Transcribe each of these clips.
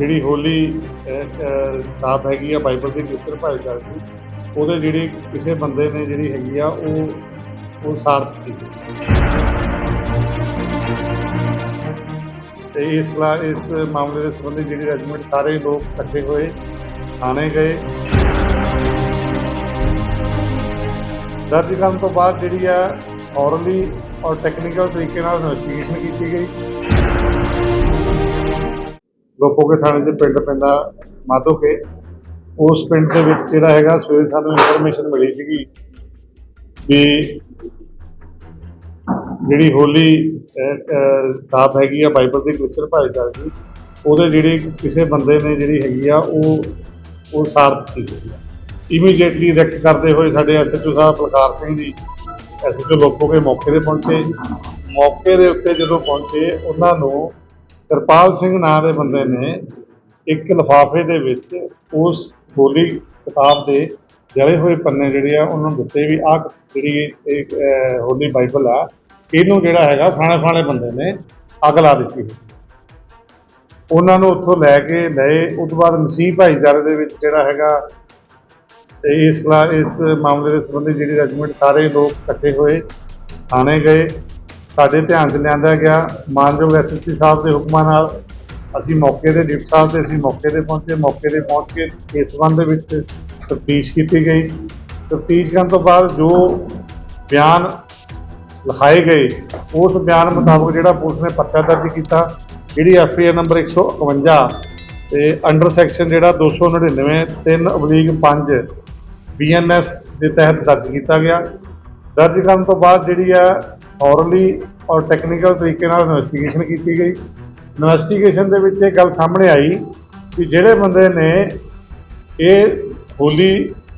ਜਿਹੜੀ ਹੋਲੀ ਅਹ, ਕਿਤਾਬ ਹੈਗੀ ਆ ਬਾਈਬਲ ਦੀ ਕ੍ਰਿਸਚਨ ਭਾਈਚਾਰੇ ਦੀ ਉਹਦੇ ਜਿਹੜੀ ਕਿਸੇ ਬੰਦੇ ਨੇ ਜਿਹੜੀ ਹੈਗੀ ਆ ਉਹ ਉਹ ਸਾਰਤ ਕੀਤੀ ਤੇ ਇਸ ਕਲਾ ਇਸ ਮਾਮਲੇ ਦੇ ਸੰਬੰਧੀ ਜਿਹੜੀ ਰੈਜੀਮੈਂਟ ਸਾਰੇ ਲੋਕ ਇਕੱਠੇ ਹੋਏ ਥਾਣੇ ਗਏ। ਦਰਜ ਕਰਨ ਤੋਂ ਬਾਅਦ ਜਿਹੜੀ ਆ ਔਰਲੀ ਔਰ ਟੈਕਨੀਕਲ ਤਰੀਕੇ ਨਾਲ ਇਨਵੈਸਟੀਗੇਸ਼ਨ ਕੀਤੀ ਗਈ। ਲੋਪੋਕੇ ਥਾਣੇ ਦੇ ਪਿੰਡ ਪੈਂਦਾ ਮਾਧੋਕੇ। ਉਸ ਪਿੰਡ ਦੇ ਵਿੱਚ ਜਿਹੜਾ ਹੈਗਾ ਸਵੇਰੇ ਸਾਨੂੰ ਇਨਫੋਰਮੇਸ਼ਨ ਮਿਲੀ ਸੀਗੀ ਵੀ ਜਿਹੜੀ ਹੋਲੀ ਅਹ, ਕਿਤਾਬ ਹੈਗੀ ਆ ਬਾਈਬਲ ਦੀ ਕ੍ਰਿਸਚਨ ਭਾਈਚਾਰੇ ਦੀ ਉਹਦੇ ਜਿਹੜੀ ਕਿਸੇ ਬੰਦੇ ਨੇ ਜਿਹੜੀ ਹੈਗੀ ਆ ਉਹ ਉਹ ਸਾਰਤ ਕੀਤੀ ਇਮੀਡੀਏਟਲੀ ਰੈਕਟ ਕਰਦੇ ਹੋਏ ਸਾਡੇ ਐਸਐਚਓ ਸਾਹਿਬ ਬਲਕਾਰ ਸਿੰਘ ਜੀ ਐਸਐਚਓ ਲੋਕੋਗੇ ਮੌਕੇ ਤੇ ਪਹੁੰਚੇ। ਮੌਕੇ ਦੇ ਉੱਤੇ ਜਦੋਂ ਪਹੁੰਚੇ ਉਹਨਾਂ ਨੂੰ ਕਿਰਪਾਲ ਸਿੰਘ ਨਾਂ ਦੇ ਬੰਦੇ ਨੇ ਇੱਕ ਲਿਫਾਫੇ ਦੇ ਵਿੱਚ ਉਸ ਹੋਲੀ ਕਿਤਾਬ ਦੇ ਜਲੇ ਹੋਏ ਪੰਨੇ ਜਿਹੜੇ ਆ, ਉਹਨਾਂ ਨੂੰ ਦਿੱਤੇ ਵੀ ਆਹ ਜਿਹੜੀ ਇਹ ਹੋਲੀ ਬਾਈਬਲ ਆ, ਇਹਨੂੰ ਜਿਹੜਾ ਹੈਗਾ ਫਾਣੇ ਫਾਣੇ ਬੰਦੇ ਨੇ ਅੱਗ ਲਾ ਦਿੱਤੀ ਉਹਨਾਂ ਨੂੰ ਉੱਥੋਂ ਲੈ ਕੇ ਲਏ, ਉਸ ਤੋਂ ਬਾਅਦ ਮਸੀਹ ਭਾਈਚਾਰੇ ਦੇ ਵਿੱਚ ਜਿਹੜਾ ਹੈਗਾ, ਤੇ ਇਸ ਕਲਾ ਇਸ ਮਾਮਲੇ ਦੇ ਸੰਬੰਧੀ ਜਿਹੜੀ ਰੈਜੀਮੈਂਟ ਸਾਰੇ ਲੋਕ ਇਕੱਠੇ ਹੋਏ, ਥਾਣੇ ਗਏ ਸਾਡੇ ਧਿਆਨ 'ਚ ਲਿਆਂਦਾ ਗਿਆ ਮਾਨਯੋਗ ਐਸਐਸਪੀ ਸਾਹਿਬ ਦੇ ਹੁਕਮਾਂ ਨਾਲ। ਅਸੀਂ ਮੌਕੇ ਤੇ ਡਿਪਟੀ ਸਾਹਿਬ ਤੇ ਅਸੀਂ ਮੌਕੇ ਤੇ ਪਹੁੰਚੇ। ਮੌਕੇ ਤੇ ਪਹੁੰਚ ਕੇ ਇਸ ਸੰਬੰਧ ਦੇ ਵਿੱਚ ਤਫਤੀਸ਼ ਕੀਤੀ ਗਈ। ਤਫਤੀਸ਼ ਕਰਨ ਤੋਂ ਬਾਅਦ ਜੋ ਬਿਆਨ ਲਿਖਾਏ ਗਏ, ਉਸ ਬਿਆਨ ਮੁਤਾਬਕ ਜਿਹੜਾ ਪੁਲਿਸ ਨੇ ਪਰਚਾ ਦਰਜ ਕੀਤਾ, ਜਿਹੜੀ ਐਫਆਈਆਰ ਨੰਬਰ 151 ਤੇ ਅੰਡਰ ਸੈਕਸ਼ਨ ਜਿਹੜਾ 299 3 5 ਬੀਐਨਐਸ ਦੇ ਤਹਿਤ ਦਰਜ ਕੀਤਾ ਗਿਆ। ਦਰਜ ਕਰਨ ਤੋਂ ਬਾਅਦ ਜਿਹੜੀ ਆ ਔਰਲੀ ਔਰ ਟੈਕਨੀਕਲ ਤਰੀਕੇ ਨਾਲ ਇਨਵੈਸਟੀਗੇਸ਼ਨ ਕੀਤੀ ਗਈ। ਇਨਵੈਸਟੀਗੇਸ਼ਨ ਦੇ ਵਿੱਚ ਇਹ ਗੱਲ ਸਾਹਮਣੇ ਆਈ ਕਿ ਜਿਹੜੇ ਬੰਦੇ ਨੇ ਇਹ ਹੋਲੀ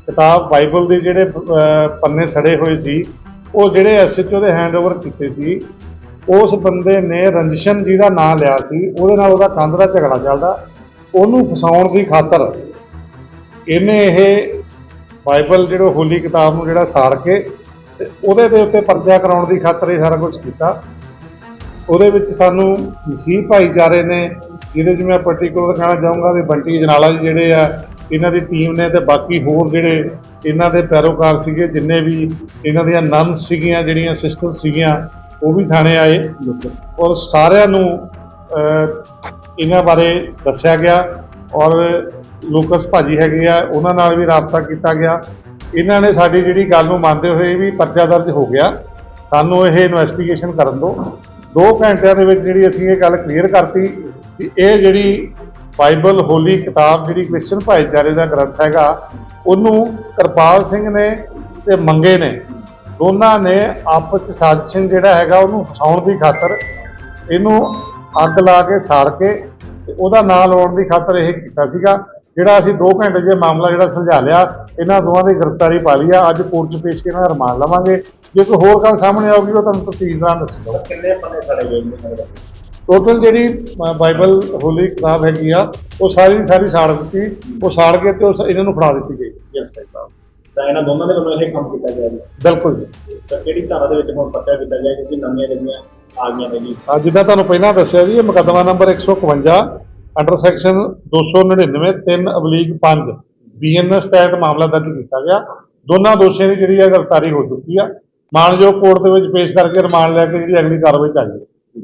ਕਿਤਾਬ ਬਾਈਬਲ ਦੇ ਜਿਹੜੇ ਪੰਨੇ ਸੜੇ ਹੋਏ ਸੀ, ਉਹ ਜਿਹੜੇ ਐਸਐਚਓ ਦੇ ਹੈਂਡਓਵਰ ਕੀਤੇ ਸੀ, ਉਸ ਬੰਦੇ ਨੇ ਰੰਜਸ਼ਨ ਜੀ ਦਾ ਨਾਂ ਲਿਆ ਸੀ, ਉਹਦੇ ਨਾਲ ਉਹਦਾ ਕੰਧ ਦਾ ਝਗੜਾ ਚੱਲਦਾ। ਉਹਨੂੰ ਫਸਾਉਣ ਦੀ ਖਾਤਰ ਇਹਨੇ ਇਹ ਬਾਈਬਲ ਜਿਹੜਾ ਹੋਲੀ ਕਿਤਾਬ ਨੂੰ ਜਿਹੜਾ ਸਾੜ ਕੇ ਤੇ ਉਹਦੇ ਦੇ ਉੱਤੇ ਪਰਚਾ ਕਰਾਉਣ ਦੀ ਖਾਤਰ ਇਹ ਸਾਰਾ ਕੁਝ ਕੀਤਾ। ਉਹਦੇ ਵਿੱਚ ਸਾਨੂੰ ਮਸੀਹ ਭਾਈਚਾਰੇ ਨੇ, ਜਿਹਦੇ 'ਚ ਮੈਂ ਪਾਰਟਿਕੂਲਰ ਕਹਿਣਾ ਚਾਹੂੰਗਾ ਵੀ ਬੰਟੀ ਜਨਾਲਾ ਜੀ ਜਿਹੜੇ ਆ, ਇਹਨਾਂ ਦੀ ਟੀਮ ਨੇ ਤੇ ਬਾਕੀ ਹੋਰ ਜਿਹੜੇ ਇਹਨਾਂ ਦੇ ਪੈਰੋਕਾਰ ਸੀਗੇ, ਜਿੰਨੇ ਵੀ ਇਹਨਾਂ ਦੀਆਂ ਨਨਸ ਸੀਗੀਆਂ, ਜਿਹੜੀਆਂ ਸਿਸਟਰ ਸੀਗੀਆਂ, ਉਹ ਵੀ ਥਾਣੇ ਆਏ। ਔਰ ਸਾਰਿਆਂ ਨੂੰ ਇਹਨਾਂ ਬਾਰੇ ਦੱਸਿਆ ਗਿਆ। ਔਰ ਲੋਕਸ ਭਾਜੀ ਹੈਗੇ ਆ, ਉਹਨਾਂ ਨਾਲ ਵੀ ਰਾਬਤਾ ਕੀਤਾ ਗਿਆ। ਇਹਨਾਂ ਨੇ ਸਾਡੀ ਜਿਹੜੀ ਗੱਲ ਨੂੰ ਮੰਨਦੇ ਹੋਏ ਵੀ ਪਰਚਾ ਦਰਜ ਹੋ ਗਿਆ। ਸਾਨੂੰ ਇਹ ਇਨਵੈਸਟੀਗੇਸ਼ਨ ਕਰਨ ਦਿਓ। 2 ਘੰਟਿਆਂ ਦੇ ਵਿੱਚ ਜਿਹੜੀ ਅਸੀਂ ਇਹ ਗੱਲ ਕਲੀਅਰ ਕਰਤੀ ਕਿ ਇਹ ਜਿਹੜੀ ਬਾਈਬਲ ਹੋਲੀ ਕਿਤਾਬ ਜਿਹੜੀ ਕ੍ਰਿਸਚਨ ਭਾਈਚਾਰੇ ਦਾ ਗ੍ਰੰਥ ਹੈਗਾ, ਉਹਨੂੰ ਕਿਰਪਾਲ ਸਿੰਘ ਨੇ ਤੇ ਮੰਗੇ ਨੇ। ਦੋਨਾਂ ਨੇ ਆਪਸ ਚ ਸਾਜ਼ਿਸ਼ ਜਿਹੜਾ ਹੈਗਾ ਉਹਨੂੰ ਫਸਾਉਣ ਦੀ ਖਾਤਰ ਇਹਨੂੰ ਅੱਗ ਲਾ ਕੇ ਸਾੜ ਕੇ ਤੇ ਉਹਦਾ ਨਾਂ ਲਾਉਣ ਦੀ ਖਾਤਰ ਇਹ ਕੀਤਾ ਸੀਗਾ। ਜਿਹੜਾ ਅਸੀਂ 2 ਘੰਟੇ ਇਹ ਮਾਮਲਾ ਜਿਹੜਾ ਸੁਲਝਾ ਲਿਆ ਇਹਨਾਂ ਦੋਵਾਂ ਦੀ ਗ੍ਰਿਫਤਾਰੀ ਪਾ ਲਈ ਆ। ਅੱਜ ਕੋਰਟ 'ਚ ਪੇਸ਼ ਕੇ ਇਹਨਾਂ ਦਾ ਰਿਮਾਂਡ ਲਵਾਂਗੇ। ਜੇ ਕੋਈ ਹੋਰ ਗੱਲ ਸਾਹਮਣੇ ਆਊਗੀ ਉਹ ਤੁਹਾਨੂੰ ਤਫਤੀਸ਼ ਦੌਰਾਨ ਦੱਸਾਂਗਾ। ਕਿੰਨੇ ਪੰਨੇ ਸੜੇ ਗਏ ਨੇ ਟੋਟਲ ਜਿਹੜੀ ਬਾਈਬਲ ਹੋਲੀ ਕਿਤਾਬ ਹੈਗੀ ਆ ਉਹ ਸਾਰੀ ਦੀ ਸਾਰੀ ਸਾੜ ਦਿੱਤੀ। ਉਹ ਸਾੜ ਕੇ ਤੇ ਇਹਨਾਂ ਨੂੰ ਫੜਾ ਦਿੱਤੀ ਗਈ। ਯੈਸ ਭਾਈ ਸਾਹਿਬ। ਤਾਂ ਇਹਨਾਂ ਦੋਨਾਂ ਦੇ ਵੱਲੋਂ ਇਹ ਕੰਮ ਕੀਤਾ ਗਿਆ ਜੀ? ਬਿਲਕੁਲ ਜੀ। ਤਾਂ ਕਿਹੜੀ ਧਾਰਾ ਦੇ ਵਿੱਚ ਹੁਣ ਪਰਚਾ ਕੀਤਾ ਗਿਆ ਕਿਉਂਕਿ ਨਵੀਆਂ ਜਿਹੜੀਆਂ ਆ ਗਈਆਂ ਨੇ ਜੀ? ਜਿੱਦਾਂ ਤੁਹਾਨੂੰ ਪਹਿਲਾਂ ਦੱਸਿਆ ਜੀ ਇਹ ਮੁਕੱਦਮਾ ਨੰਬਰ 151 ਅੰਡਰ ਸੈਕਸ਼ਨ 299 3 ਅਬਲੀਗ 5 ਬੀਐਨਐਸ ਤਹਿਤ ਮਾਮਲਾ ਦਰਜ ਕੀਤਾ ਗਿਆ। ਦੋਨਾਂ ਦੋਸ਼ੀਆਂ ਦੀ ਜਿਹੜੀ ਹੈ ਗ੍ਰਿਫਤਾਰੀ ਹੋ ਚੁੱਕੀ ਆ। ਮਾਨਯੋਗ ਕੋਰਟ ਦੇ ਵਿੱਚ ਪੇਸ਼ ਕਰਕੇ ਰਿਮਾਂਡ ਲੈ ਕੇ ਜਿਹੜੀ ਅਗਲੀ ਕਾਰਵਾਈ ਚੱਲ ਰਹੀ